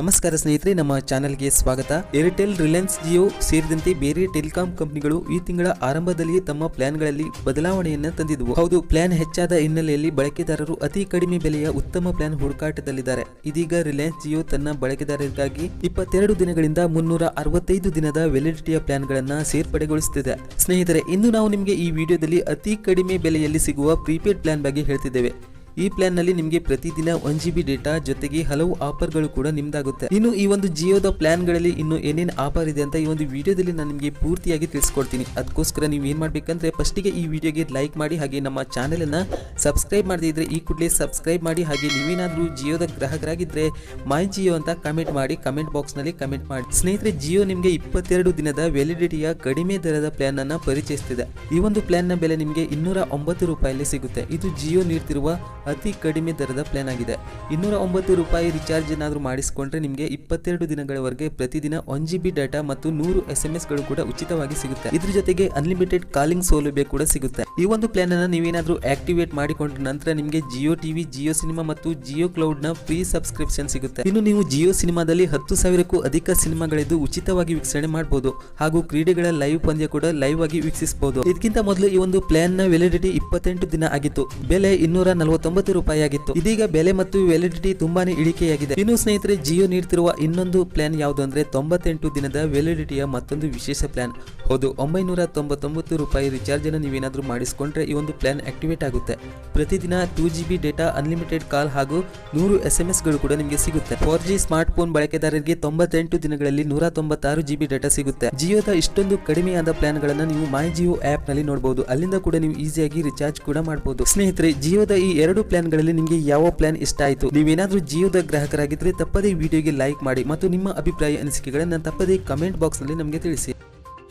ನಮಸ್ಕಾರ ಸ್ನೇಹಿತರೆ, ನಮ್ಮ ಚಾನೆಲ್ಗೆ ಸ್ವಾಗತ. ಏರ್ಟೆಲ್ ರಿಲಯನ್ಸ್ ಜಿಯೋ ಸೇರಿದಂತೆ ಬೇರೆ ಟೆಲಿಕಾಂ ಕಂಪನಿಗಳು ಈ ತಿಂಗಳ ಆರಂಭದಲ್ಲಿ ತಮ್ಮ ಪ್ಲಾನ್ಗಳಲ್ಲಿ ಬದಲಾವಣೆಯನ್ನು ತಂದಿದ್ದವು ಹೌದು, ಪ್ಲಾನ್ ಹೆಚ್ಚಾದ ಹಿನ್ನೆಲೆಯಲ್ಲಿ ಬಳಕೆದಾರರು ಅತಿ ಕಡಿಮೆ ಬೆಲೆಯ ಉತ್ತಮ ಪ್ಲಾನ್ ಹುಡುಕಾಟದಲ್ಲಿದ್ದಾರೆ. ಇದೀಗ ರಿಲಯನ್ಸ್ ಜಿಯೋ ತನ್ನ ಬಳಕೆದಾರರಿಗಾಗಿ ಇಪ್ಪತ್ತೆರಡು ದಿನಗಳಿಂದ ಮುನ್ನೂರ ಅರವತ್ತೈದು ದಿನದ ವ್ಯಾಲಿಡಿಟಿಯ ಪ್ಲಾನ್ಗಳನ್ನ ಸೇರ್ಪಡೆಗೊಳಿಸುತ್ತಿದೆ ಸ್ನೇಹಿತರೆ, ಇಂದು ನಾವು ನಿಮಗೆ ಈ ವಿಡಿಯೋದಲ್ಲಿ ಅತಿ ಕಡಿಮೆ ಬೆಲೆಯಲ್ಲಿ ಸಿಗುವ ಪ್ರೀಪೇಡ್ ಪ್ಲಾನ್ ಬಗ್ಗೆ ಹೇಳ್ತಿದ್ದೇವೆ. ಈ ಪ್ಲಾನ್ನಲ್ಲಿ ನಿಮಗೆ ಪ್ರತಿದಿನ ಒನ್ ಜಿ ಬಿ ಡೇಟಾ ಜೊತೆಗೆ ಹಲವು ಆಫರ್ಗಳು ಕೂಡ ನಿಮ್ದಾಗುತ್ತೆ. ಇನ್ನು ಈ ಒಂದು ಜಿಯೋದ ಪ್ಲಾನ್ಗಳಲ್ಲಿ ಇನ್ನು ಏನೇನು ಆಫರ್ ಇದೆ ಅಂತ ಈ ಒಂದು ವಿಡಿಯೋದಲ್ಲಿ ನಾನು ನಿಮಗೆ ಪೂರ್ತಿಯಾಗಿ ತಿಳಿಸ್ಕೊಡ್ತೀನಿ. ಅದಕ್ಕೋಸ್ಕರ ನೀವು ಮಾಡ್ಬೇಕಂದ್ರೆ ಮಾಡಬೇಕಂದ್ರೆ ಫಸ್ಟಿಗೆ ಈ ವಿಡಿಯೋಗೆ ಲೈಕ್ ಮಾಡಿ ಹಾಗೆ ನಮ್ಮ ಚಾನೆಲ್ ಅನ್ನ ಸಬ್ಸ್ಕ್ರೈಬ್ ಮಾಡದಿದ್ರೆ ಈ ಕೂಡಲೇ ಸಬ್ಸ್ಕ್ರೈಬ್ ಮಾಡಿ ಹಾಗೆ ನೀವೇನಾದ್ರೂ ಜಿಯೋದ ಗ್ರಾಹಕರಾಗಿದ್ರೆ ಮೈ ಜಿಯೋ ಅಂತ ಕಮೆಂಟ್ ಮಾಡಿ ಕಮೆಂಟ್ ಬಾಕ್ಸ್ನಲ್ಲಿ ಕಮೆಂಟ್ ಮಾಡಿ. ಸ್ನೇಹಿತರೆ, ಜಿಯೋ ನಿಮಗೆ ಇಪ್ಪತ್ತೆರಡು ದಿನದ ವ್ಯಾಲಿಡಿಟಿಯ ಕಡಿಮೆ ದರದ ಪ್ಲಾನ್ ಅನ್ನ ಪರಿಚಯಿಸುತ್ತಿದೆ ಈ ಒಂದು ಪ್ಲಾನ್ನ ಬೆಲೆ ನಿಮಗೆ ಇನ್ನೂರ ಒಂಬತ್ತು ರೂಪಾಯಲ್ಲಿ ಸಿಗುತ್ತೆ. ಇದು ಜಿಯೋ ನೀಡ್ತಿರುವ ಅತಿ ಕಡಿಮೆ ದರದ ಪ್ಲಾನ್ ಆಗಿದೆ. ಇನ್ನೂರ ಒಂಬತ್ತು ರೂಪಾಯಿ ರಿಚಾರ್ಜ್ ಏನಾದರೂ ಮಾಡಿಸಿಕೊಂಡ್ರೆ ನಿಮಗೆ ಇಪ್ಪತ್ತೆರಡು ದಿನಗಳವರೆಗೆ ಪ್ರತಿದಿನ ಒನ್ ಜಿ ಬಿ ಡಾಟಾ ಮತ್ತು ನೂರು ಎಸ್ ಎಂ ಎಸ್ಗಳು ಕೂಡ ಉಚಿತವಾಗಿ ಸಿಗುತ್ತೆ. ಇದ್ರ ಜೊತೆಗೆ ಅನ್ಲಿಮಿಟೆಡ್ ಕಾಲಿಂಗ್ ಸೌಲಭ್ಯ ಕೂಡ ಸಿಗುತ್ತೆ. ಈ ಒಂದು ಪ್ಲಾನ್ ಅನ್ನು ನೀವೇನಾದರೂ ಆಕ್ಟಿವೇಟ್ ಮಾಡಿಕೊಂಡ ನಂತರ ನಿಮಗೆ ಜಿಯೋ ಟಿವಿ ಜಿಯೋ ಸಿನಿಮಾ ಮತ್ತು ಜಿಯೋ ಕ್ಲೌಡ್ನ ಫ್ರೀ ಸಬ್ಸ್ಕ್ರಿಪ್ಷನ್ ಸಿಗುತ್ತೆ. ಇನ್ನು ನೀವು ಜಿಯೋ ಸಿನಿಮಾದಲ್ಲಿ ಹತ್ತು ಸಾವಿರಕ್ಕೂ ಅಧಿಕ ಸಿನಿಮಾಗಳಿದ್ದು ಉಚಿತವಾಗಿ ವೀಕ್ಷಣೆ ಮಾಡಬಹುದು ಹಾಗೂ ಕ್ರೀಡೆಗಳ ಲೈವ್ ಪಂದ್ಯ ಕೂಡ ಲೈವ್ ಆಗಿ ವೀಕ್ಷಿಸಬಹುದು ಇದಕ್ಕಿಂತ ಮೊದಲು ಈ ಒಂದು ಪ್ಲಾನ್ನ ವ್ಯಾಲಿಡಿಟಿ ಇಪ್ಪತ್ತೆಂಟು ದಿನ ಆಗಿತ್ತು. ಬೆಲೆ ಇನ್ನೂರ ನಲವತ್ತೊಂಬತ್ತು ರೂಪಾಯಿ ಆಗಿತ್ತು ಇದೀಗ ಬೆಲೆ ಮತ್ತು ವ್ಯಾಲಿಡಿಟಿ ತುಂಬಾನೇ ಇಳಿಕೆಯಾಗಿದೆ. ಇನ್ನು ಸ್ನೇಹಿತರೆ, ಜಿಯೋ ನೀಡ್ತಿರುವ ಇನ್ನೊಂದು ಪ್ಲಾನ್ ಯಾವುದು ಅಂದ್ರೆ ತೊಂಬತ್ತೆಂಟು ದಿನದ ವ್ಯಾಲಿಡಿಟಿಯ ಮತ್ತೊಂದು ವಿಶೇಷ ಪ್ಲಾನ್. ಹೌದು ಒಂಬೈನೂರ ತೊಂಬತ್ತೊಂಬತ್ತು ರೂಪಾಯಿ ರಿಚಾರ್ಜ್ ಅನ್ನು ನೀವೇನಾದ್ರೂ ಮಾಡಿಸಿಕೊಂಡ್ರೆ ಈ ಒಂದು ಪ್ಲಾನ್ ಆಕ್ಟಿವೇಟ್ ಆಗುತ್ತೆ. ಪ್ರತಿದಿನ two G B data unlimited call ಹಾಗೂ ನೂರು ಎಸ್ ಎಂ ಎಸ್ಗಳು ಕೂಡ ನಿಮಗೆ ಸಿಗುತ್ತೆ. ಫೋರ್ ಜಿ ಸ್ಮಾರ್ಟ್ ಫೋನ್ ಬಳಕೆದಾರರಿಗೆ ತೊಂಬತ್ತೆಂಟು ದಿನಗಳಲ್ಲಿ ನೂರ ತೊಂಬತ್ತಾರು ಜಿ ಬಿ ಡೇಟಾ ಸಿಗುತ್ತೆ. ಜಿಯೋದ ಇಷ್ಟೊಂದು ಕಡಿಮೆಯಾದ ಪ್ಲಾನ್ ಗಳನ್ನ ನೀವು ಮೈ ಜಿಯೋ ಆಪ್ನಲ್ಲಿ ನೋಡಬಹುದು ಅಲ್ಲಿಂದ ಕೂಡ ನೀವು ಈಸಿಯಾಗಿ ರಿಚಾರ್ಜ್ ಕೂಡ ಮಾಡಬಹುದು ಸ್ನೇಹಿತರೆ, ಜಿಯೋದ ಈ ಎರಡು ಪ್ಲಾನ್ಗಳಲ್ಲಿ ನಿಮಗೆ ಯಾವ ಪ್ಲಾನ್ ಇಷ್ಟ ಆಯಿತು? ನೀವೇನಾದರೂ ಜಿಯೋದ ಗ್ರಾಹಕರಾಗಿದ್ದರೆ ತಪ್ಪದೇ ವಿಡಿಯೋಗೆ ಲೈಕ್ ಮಾಡಿ ಮತ್ತು ನಿಮ್ಮ ಅಭಿಪ್ರಾಯ ಅನಿಸಿಕೆಗಳನ್ನು ತಪ್ಪದೇ ಕಮೆಂಟ್ ಬಾಕ್ಸ್ನಲ್ಲಿ ನಮಗೆ ತಿಳಿಸಿ.